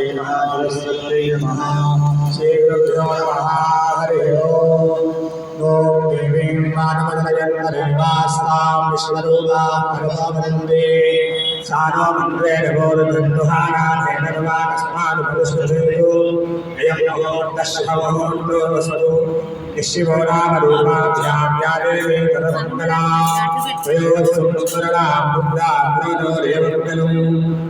श्रीमहासरस्वत्यै नमः श्रीगुरुभ्यो नमः हरिः ओम् ॐ देवीं मानवदनयन्तरेवास्तां विश्वरूपां परमावन्दे सानो मन्त्रेण गोरुधन्दुहानाथेन नवाकस्मानुपरुष्टसेतु अयं महोर्दशमहोर्दो वसतु निशिवो नाम रूपाभ्यां या देवी तदमङ्गला त्रयोदशमुत्तरणां बुद्धां त्रिनोरेवङ्गलम्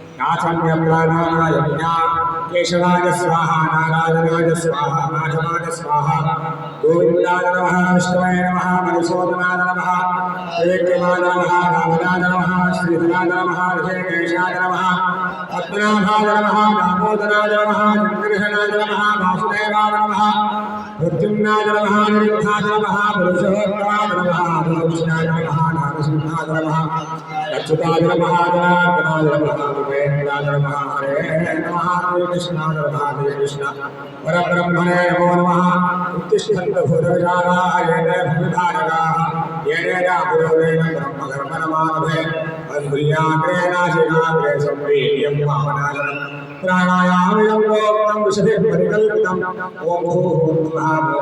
वैरवेभ्यो केशवाय स्वाहा नारायणाय स्वाहा माधवाय स्वाहा गोविन्दाय नमः विष्णवे नमः मधुसूदनाय नमः त्रिविक्रमाय नमः रामनाय नमः श्रीधराय नमः ऋषिकेशाय नमः पद्मनाभाय नमः दामोदराय नमः चन्द्रशनाय नमः, वासुदेवाय नमः मृत्युञ्जाय नमः निरुद्धाय नमः पुरुषोत्तमाय कृष्ण परब्रह्मणे नमो नमः उत्तिष्ठन्त भूतविचाराः येन भूधारकाः येन पुरोवेन ब्रह्मकर्मणमानभे विशदे परिकल्पितम् ॐ भूर्भुवः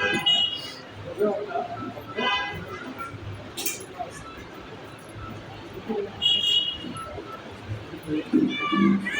Thank you.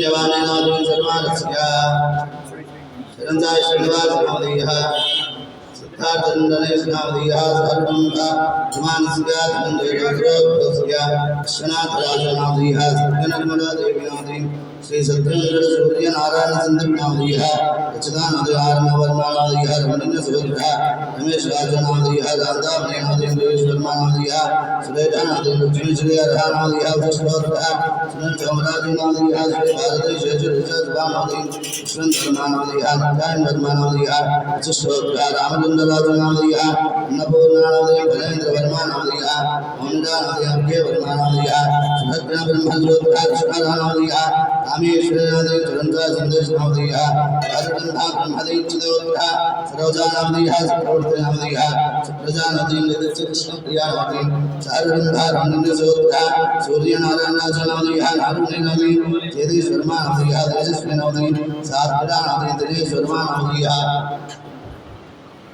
जवाने नाम सर्वानस्या श्री सत्येंद्र सूर्य नारायण चंद्र नामधीय सच्चिदानंद आरम वर्मा नामधीय रमणीय सुभद्रा रमेश राज नामधीय राधा नामधीय देवेश वर्मा नामधीय सुरेखा नामधीय लक्ष्मी श्री अर्हा नामधीय विष्णुवर्धा सुनंद चमराज नामधीय श्री भारती शेष ऋषभ नामधीय कृष्ण धर्मा नामधीय नारायण धर्मा नामधीय विशिष्टवर्धा रामचंद्र విశ్వనాథం నామదియ అన్నపూర్ణానామదియ గణేంద్ర వర్మానామదియ వందానామదియ విజయ వర్మానామదియ సుభద్ర బ్రహ్మద్రోత్రాక్షణానామదియ రామేశ్వరనామదియ చురంతా సందేశనామదియ అరుణంధా బ్రహ్మదేచిదోగ్రహ సరోజానామదియ సప్రవర్తనామదియ సుప్రజానామదియ నిర్దిష్ట కృష్ణప్రియానామదియ సారుణంధా రామనిందోగ్రహ సూర్యనారాయణాచనామదియ నారుణినామి చేదేశ్వర్మానామదియ దేశస్మినామదియ సాత్పురానామదియ దినేశ్వర్మానామదియ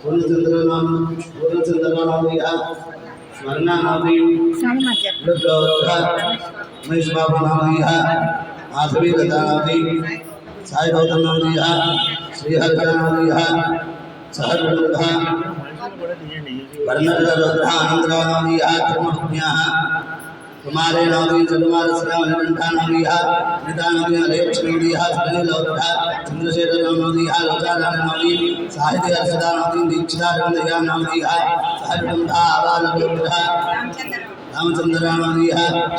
పూర్ణచంద్రనామ పూర్ణచంద్రనామయ స్వర్ణానామయ మహేష్ బాబునామయ మాధవీ గతానామయ సాయి గౌతమనామయ శ్రీహర్షనామయ సహర్వృద్ధ मानुष वर्मा नामधीय हिरेन वर्मा नामधीय हिमान शिव चिष्टोत्रा चिष्टोत्रा जन्नति महाराज नामधीय सत्य चौधरी आवास नामधीय सारुणाज मानसिरोत्रोत्स्य हेलोधा पूर्णचंद्र नाम पूर्णचंद्र नामधीय स्वर्णा नामधीय सामने मत जा रुद्रोत्था महेश बाबू नामधीय माधवी लता नामधीय साई गौतम नामधीय श्रीहर्ष नामधीय सहरुद्धा वर्णर रुद्रा आनंद नामधीय धर्मज्ञः कुमारे नामधीय चतुमार श्याम निकंठा नामधीय निदा नामधीय लक्ष्मीधीय स्मृति लौथा चंद्रशेखर नामधीय लोचारण नामधीय साहित्य हर्षदा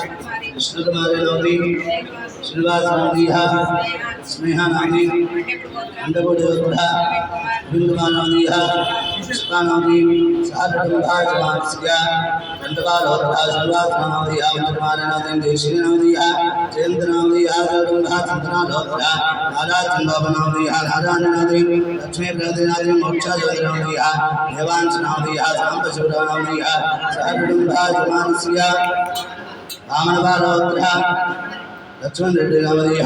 नामधीय కృష్ణకుమారి శ్రీవాసనందీహ స్నేహానంది అండగోడవృద్ధ బిందుమానందీహ పుష్పానంది సాధుభాజమాస్య దండవాలోద్ధ శ్రీవాసనందీహ మంత్రమానందంది శ్రీనందీహ జయంతనందీహ జగదంధ చంద్రనాథోద్ధ నారాచందోపనందీహ నారాయణనాది లక్ష్మీప్రదనాది మోక్షాజోదనందీహ దేవాంశనాదీహ సాంబశివరానందీహ సహకుటుంబాజమానస్య रामणबालोत्था लक्ष्मण रेड्डी नामधीय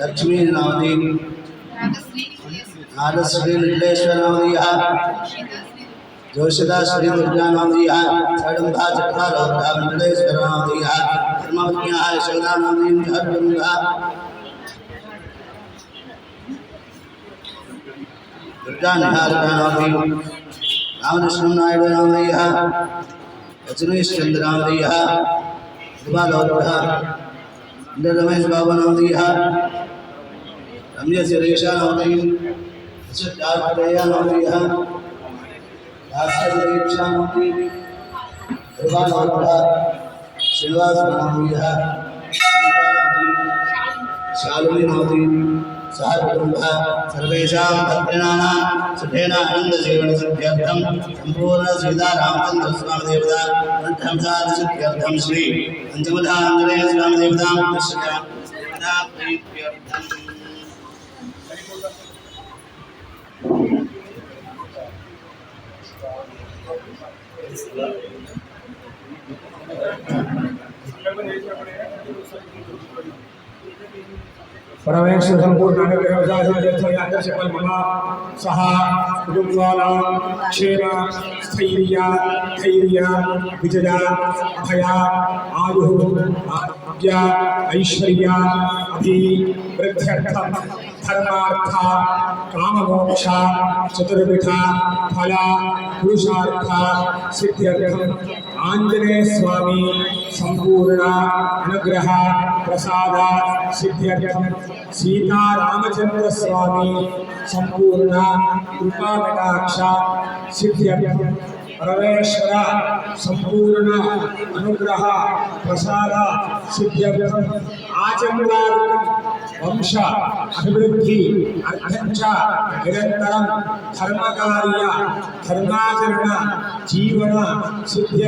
लक्ष्मी नामधीय नारश्री नीलेश्वर नामधीय जोशिदा श्री दुर्गा नामधीय षडंधा चक्रालोत्था मंडलेश्वर नामधीय धर्मज्ञः यशोदा दुर्गा निहारिका नामधीय रामकृष्ण नायडू नामधीय रजनीश चंद्र नामधीय दुबालोत्था इंद्र रमेश बाबू नामधीय रम्य सुरेशा सिद्धार्थया नामधीय भास्कर दीक्षा नामधीय दुबालोत्था श्रीनिवास नामधीय शालिनी సాధుకుటుంబ సర్వేషాం భద్రిణానాం సుఖేన ఆనంద జీవన సిద్ధ్యర్థం సంపూర్ణ సీతా రామచంద్ర స్వామి సిద్ధ్యర్థం శ్రీ పంచమధాంజనేయ స్వామి Thank you. अनुग्रह विशासन मम सह कुटुंबानां क्षेम स्थैर्य धैर्य विजया अभया आयुः आरोग्य ऐश्वर्य अभिवृद्ध्यर्थं धर्मार्थ काममोक्ष चतुर्विध, फल, पुरुषार्थ सिद्ध्यर्थम् आंजनेय स्वामी संपूर्ण अनुग्रह प्रसाद सिद्ध्यर्थम सीता रामचंद्र स्वामी संपूर्ण कृपा ಪರಮೇಶ್ವರ ಸಂಪೂರ್ಣ ಅನುಗ್ರಹ ಪ್ರಸಾದ ಸಿದ್ಧಿ ಆಚಮುರಾರು ವಂಶ ಅಭಿವೃದ್ಧಿ ಅರ್ಥಂಚ ನಿರಂತರ ಧರ್ಮ ಕಾರ್ಯ ಧರ್ಮಾಚರಣ ಜೀವನ ಸಿದ್ಧಿ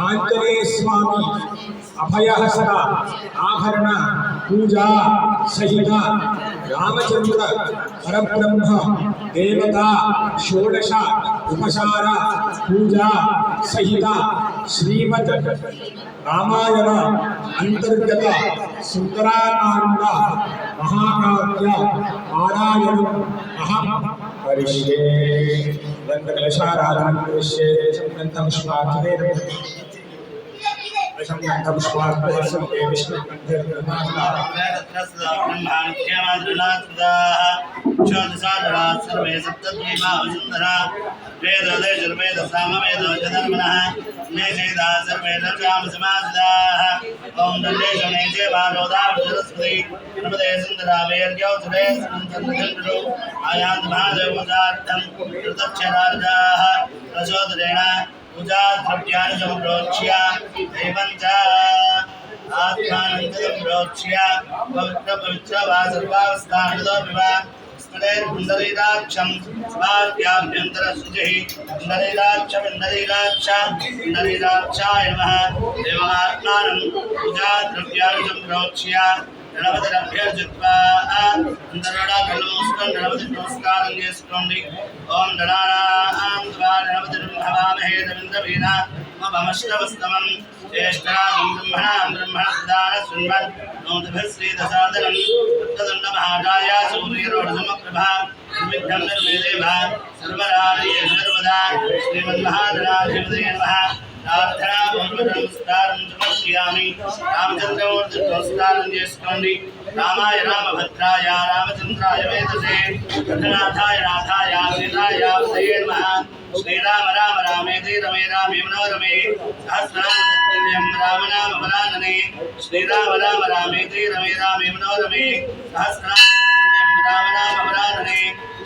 ಆಂಜನೇಯ ಸ್ವಾಮಿ ಅಭಯಹಸರ ಆಭರಣ ಪೂಜಾ ಸಹಿತ ರಾಮಚಂದ್ರ ಪರಬ್ರಹ್ಮ ದೇವತಾ ಷೋಡಶ ఉపచార పూజా సహిత శ్రీమద్ రామాయణ అంతర్గత సుందరాకాండ మహాకావ్య పారాయణం అహం కరిష్యే గ్రంథ కలశారాధన కరిష్యే సంగ్రంథం స్వాతివేద सर्वे सप्तद्वीमा वसुन्धरा वेदोदय वेद सामवेद धर्मणः नेचेदा सर्वे दर्जाम समासदाः ॐ दण्डे शने देवालोदा नमदे सुन्दरा वेर्ग्यौ सुरे सन्तन्द्रो आयान्त महादेवमुदार्थं कृतक्षरार्जाः प्रचोदरेण पूजा द्रव्याणि सम्प्रोक्ष्य एवं च आत्मानन्दं प्रोक्ष्य पवित्र पवित्र वा स्मरे कुण्डलीराक्षं स्वाद्याभ्यन्तरशुचिः कुण्डलीराक्ष कुण्डलीराक्ष कुण्डलीराक्षाय नमः देवमात्मानं पूजा द्रव्याणि सम्प्रोक्ष्य గణపతిరభ్యర్జిత్వా అందరడా కళ్ళు మూసుకొని గణపతి నమస్కారం చేసుకోండి ఓం గణానాం త్వా గణపతి హవామహే రవింద్ర వీణ మమశ్రవస్తమం జ్యేష్ఠాం బ్రహ్మణాం బ్రహ్మణదాన శృణ్వన్ నోతిభిः శ్రీదశాదనం తదండ మహాకాయ సూర్యరోఢసమప్రభా నిర్విఘ్నం నిర్వేదేవ సర్వరాజే సర్వదా శ్రీమన్మహాగణాధిపతయే నమః ప్రార్థనా పూర్వక నమస్కారం సమర్పయామి రామచంద్రమూర్తి నమస్కారం చేసుకోండి రామాయ రామభద్రాయ రామచంద్రాయ వేదసే రఘునాథాయ నాథాయ సీతాయ ఉదయే నమః శ్రీరామ రామ రామేతి రమే రామే మనోరమే సహస్రనామతత్తుల్యం రామనామ వరాననే శ్రీరామ రామ రామేతి రమే రామే మనోరమే సహస్రనామతత్తుల్యం రామనామ వరాననే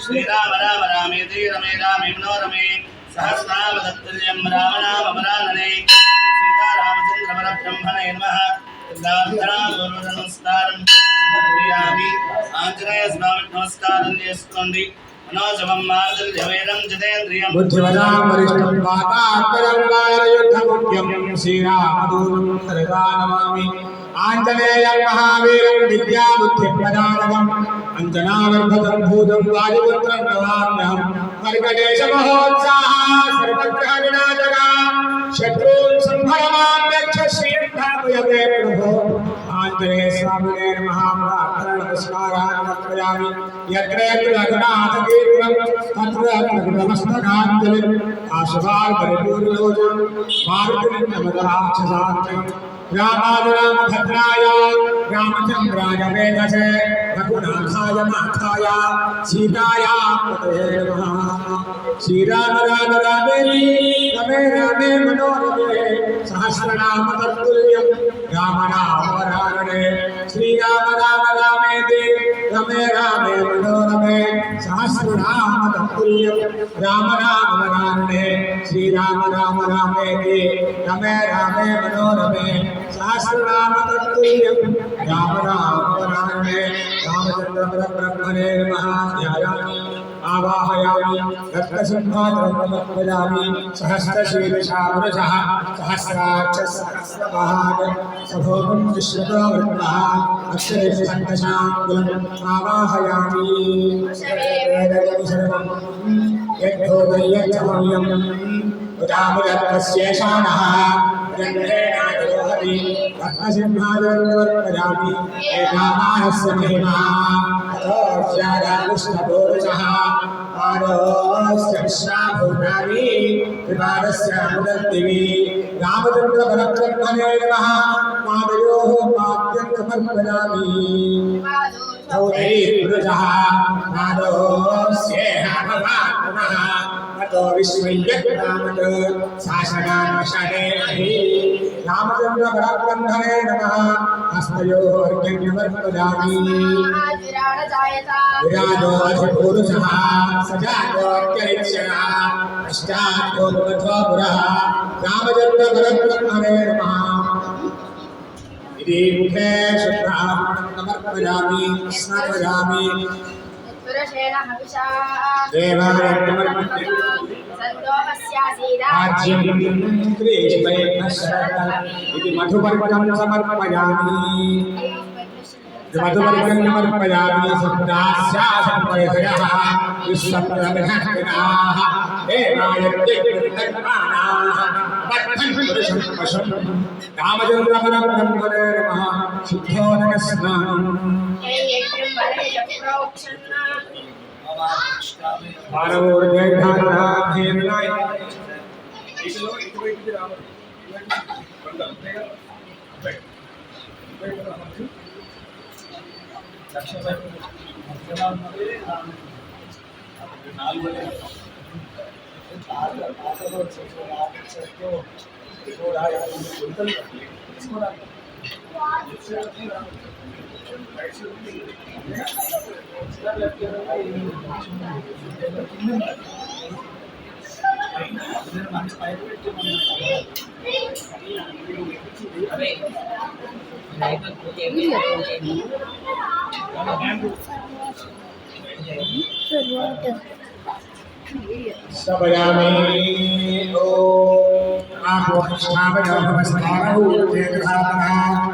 శ్రీరామ రామ రామేతి రమే రామే మనోరమే సహస్రావధత్తుల్యం రామనామపరాననే సీతారామచంద్రవర బ్రహ్మణే నమ నమస్కారం ఆంజనేయ స్వామి నమస్కారం చేసుకోండి శ్రీరామదూతమి ఆంజనేయం మహావీరం విద్యాబుద్ధిప్రదానవం అంజనావర్భతం భూతం వాయుపుత్రం నమామ్యహం वर्गदेश महोत्साह सर्वत्र विनाजगा शत्रून् संभरमान्यच्छ श्रीयुद्धापयते प्रभो आञ्जने स्वामिने महाप्रार्थन नमस्कारान् समर्पयामि यत्र यत्र रघुनाथ कीर्तनं तत्र तत्र नमस्तकाञ्जलिम् आशुभान् परिपूर्णोजम् भारतिं नमदराक्षसान्तम् మారుతిం నమదరాక్షసాంతం రామానురామ భద్రాయ రామచంద్రాయ వేదసే రఘునాథాయ నాథాయ సీతాయ పతయే నమః శ్రీరామ రామ రామేరి రమే రామే మనోరమే సహస్రనామ తత్తుల్యం రామ నామ వరారణే శ్రీరామ రామ రామేతి రమే तुल्यम राम राम, रामे श्री राम राम रामे के रमे रामे। मनोरमे सहस्रनाम तत्तुल्यम राम राम रामे रामचंद्र ब्रह्मणे नमः ध्यायामि ధ్యాయామి ఆవాహయామి రక్తసింహాద్రమర్పయామి సహస్రశీర్షావృషः సహస్రాక్షసహస్రమహాన్ సభోగం విశ్వతో వృత్తः అక్షరేషంకశాంగులం ఆవాహయామి సర్వం యద్ధోదయ్యచ్చమయం ఉదాముదత్వశేషానः भक्तसिंहादरवरामि एकामानस्य महिमा ततोक्षाराविष्णभोरुचः पारोस्य विश्वाभूतानि त्रिपादस्य मुदन्तिवि रामचन्द्रभरत्रत्मने नमः। पादयोः पाद्यं चौधरी पुरुषः। पादोऽस्येह ततो विश्वय्यग्रामत् शासनामशने रामचन्द्र पराक्रम्भणे नमः। हस्तयोः अर्घ्यमर्पयामि विराजोऽधिपुरुषः सजातोऽत्यरिक्षणः पश्चात्कोपथो पुरः रामचन्द्र परब्रह्मणे नमः। इति मुखे शुद्धामणं समर्पयामि। स्मर्पयामि देवाय नमः सन्दोहस्य राज्यं क्लेशमयः शरणः इति मधुपर्कं समर्पयामि मधुपर्कं समर्पयामि सप्तास्यासम्पयः विश्वप्रबृहत्तनाः देवायज्ञकृतकर्माणाः पठन् पुरुषं पशुं रामचन्द्रपरं वदे नमः शुद्धोदकस्नानम् మానవోర్వేఘానాభేంద్రాయ నాలుగు ఆటలో ఆటలో కూడా తీసుకున్నాను Sabayami, oh, I'm going to stop it. I'm.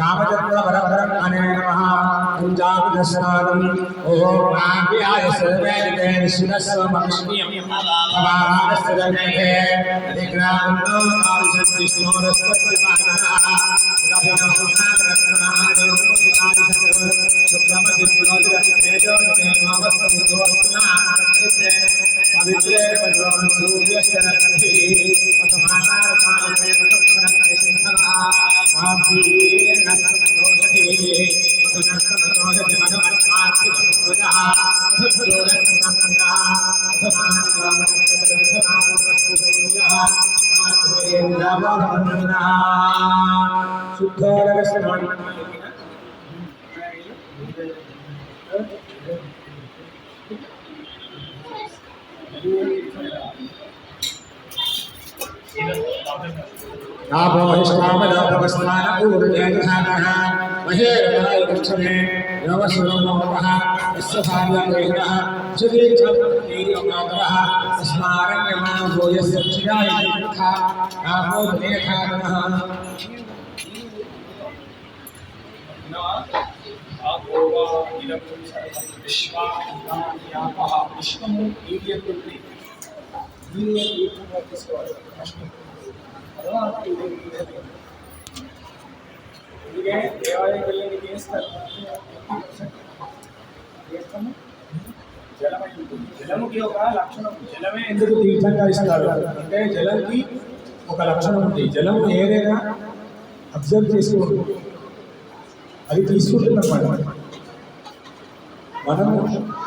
रामचन्द्रपरपरम् अने नमः कुञ्जाकुजस्नानम् ॐ नाभ्याय सर्वैर्वे शिरस्वमक्ष्मीयम् भवानस्य जन्मेः अधिग्रामं कालसन् विष्णोरस्तस्य पादः आभोष्टावदाभवस्थानपूर्णेकसादः महेरवरायपुच्छमे योगस्वरूपः यस्य भार्यादेहिनः सुदीर्घमादरः तस्मारण्यमानो यस्य चिरायथा आभो लेखा नमः विश्वा विश्वं वीर्यपुत्री वीर्यपुत्री ఫస్ట్ దేవాలయం వెళ్ళి చేస్తారు వేస్తారు జలముకి ఒక లక్షణం జలమే ఎందుకు తీర్థంగా ఇస్తారు అంటే జలంకి ఒక లక్షణం ఉంది జలం ఏదైనా అబ్జర్వ్ చేసుకోవడం అది తీసుకుంటున్నమాట మనము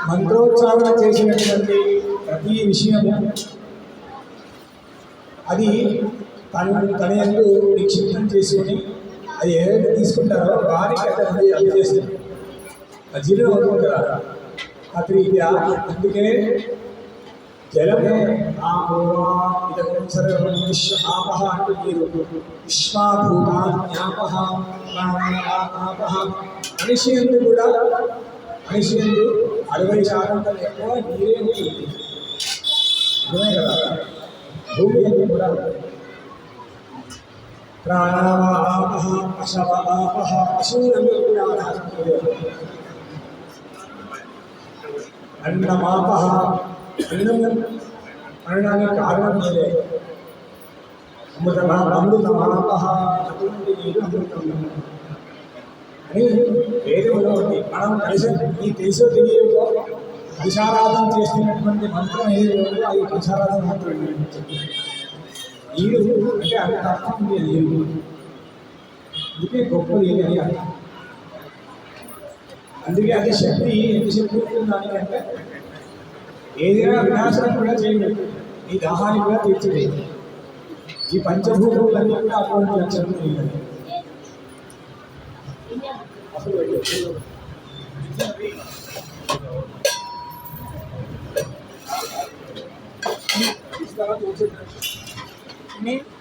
మంత్రోచ్చారణ చేసినటువంటి ప్రతి విషయము అది తను తన ఎందు నిక్షిప్తం చేసుకుని అది ఏదైతే తీసుకుంటారో వారికి అతను చేస్తారు అది జీర్ణం అవుతుంది కదా అది ఇది జలము జలమే ఆపోవా ఇదం సర్వం విశ్వ ఆపహ అంటే మీరు విశ్వాభూతాన్యాపహ ఆపహ మనిషి ఎందు కూడా మనిషి ఎందు అరవై శాతం కన్నా ఎక్కువ నీరే ఉంటుంది. అర్థమే కదా? భూమి ఎందు కూడా ప్రాణావాపహ పశవ ఆపహ కూడా అన్నమాపహ అన్నం అనడానికి కారణం మీరే అమృతమా అమృతమాపహ అమృతం అని వేదములో ఉంది మనం కలిసి ఈ తెలుసో తెలియకో విశారాధన చేస్తున్నటువంటి మంత్రం ఏది ఉందో అది విశారాధన మంత్రం నీరు అంటే అంత అర్థం ఉంది అది నీరు అందుకే గొప్పది అని అర్థం అందుకే అది శక్తి ఎంత శక్తి ఉంటుంది దానికంటే ఏదైనా వినాశనం కూడా చేయలేదు ఈ దాహాన్ని కూడా తీర్చివేది ఈ పంచభూతములన్నీ కూడా అటువంటి లక్షణం లేదు అసలు ఇస్తారా తోచేది? అన్నిటినీ